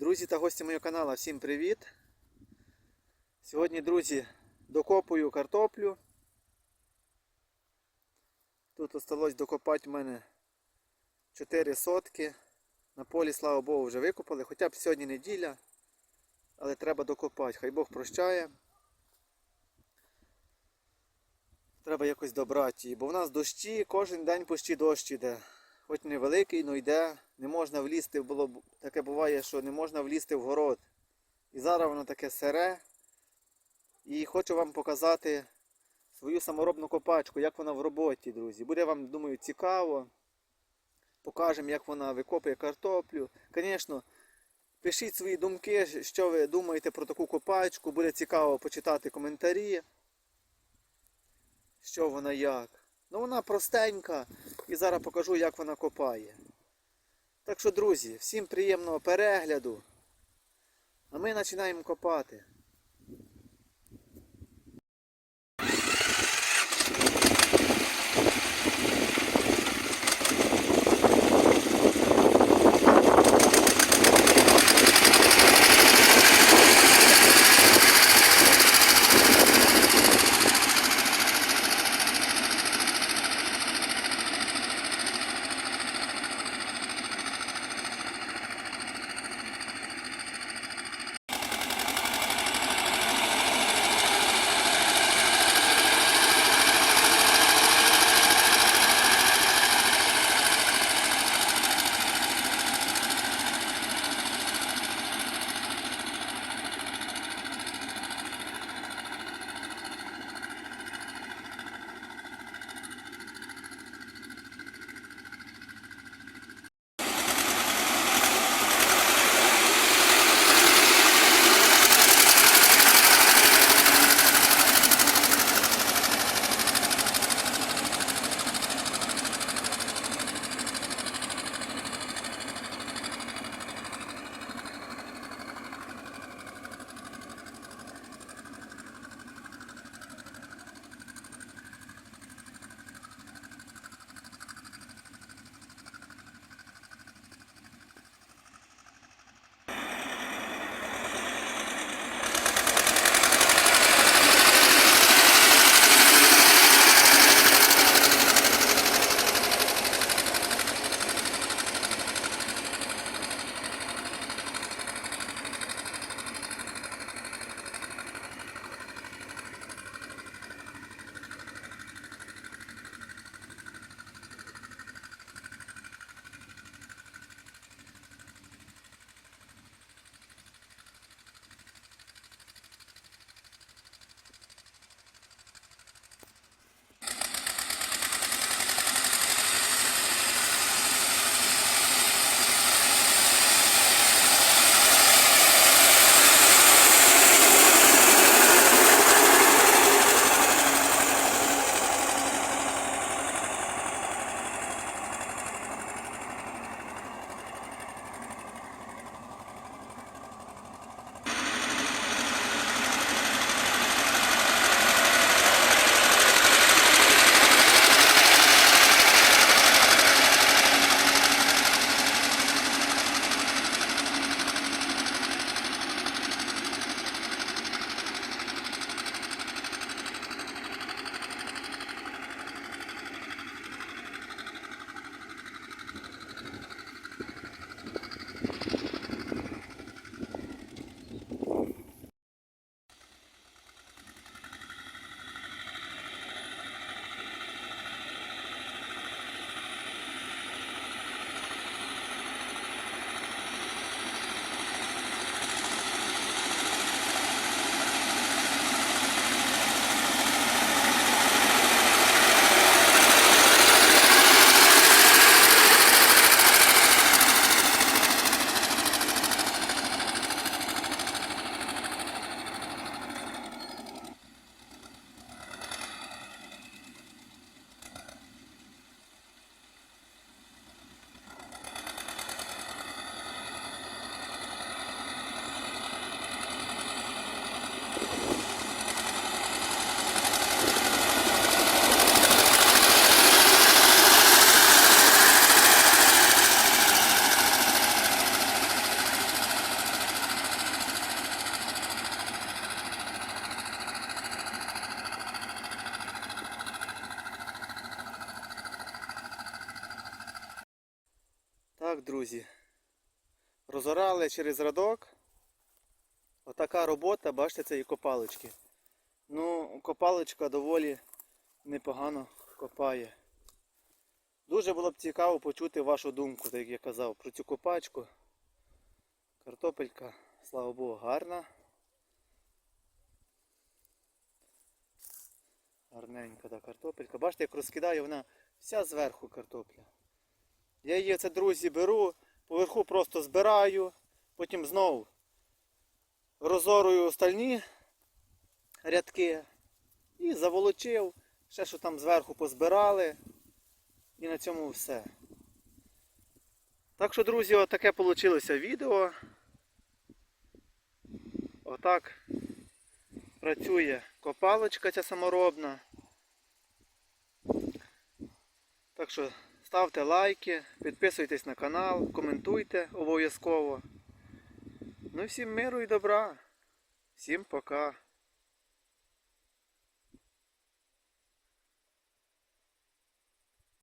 Друзі та гості моєго каналу, всім привіт! Сьогодні, друзі, докопую картоплю. Тут осталось докопати в мене 4 сотки. На полі, слава Богу, вже викопали, хоча б сьогодні неділя, але треба докопати. Хай Бог прощає. Треба якось добрати її, бо в нас дощі, кожен день почти дощ іде. Хоч невеликий, але йде, не можна влізти, було таке буває, що не можна влізти в город. І зараз воно таке сире. І хочу вам показати свою саморобну копачку, як вона в роботі, друзі. Буде вам, думаю, цікаво. Покажемо, як вона викопує картоплю. Звісно, пишіть свої думки, що ви думаєте про таку копачку. Буде цікаво почитати коментарі. Що вона як. Ну вона простенька і зараз покажу, як вона копає. Так що, друзі, всім приємного перегляду. А ми починаємо копати. Друзі. Розорали через радок. Отака робота, бачите, це і копалочки. Ну, копалочка доволі непогано копає. Дуже було б цікаво почути вашу думку, так як я казав, про цю копачку. Картопелька, слава Богу, гарна. Гарненька та картопелька. Бачите, як розкидає вона вся зверху картопля. Я її це, друзі, беру, поверху просто збираю, потім знову розорую остальні рядки і заволочив, ще що там зверху позбирали. І на цьому все. Так що, друзі, отаке вийшло відео. Отак працює копалочка ця саморобна. Так що ставте лайки, підписуйтесь на канал, коментуйте обов'язково. Ну і всім миру і добра. Всім пока.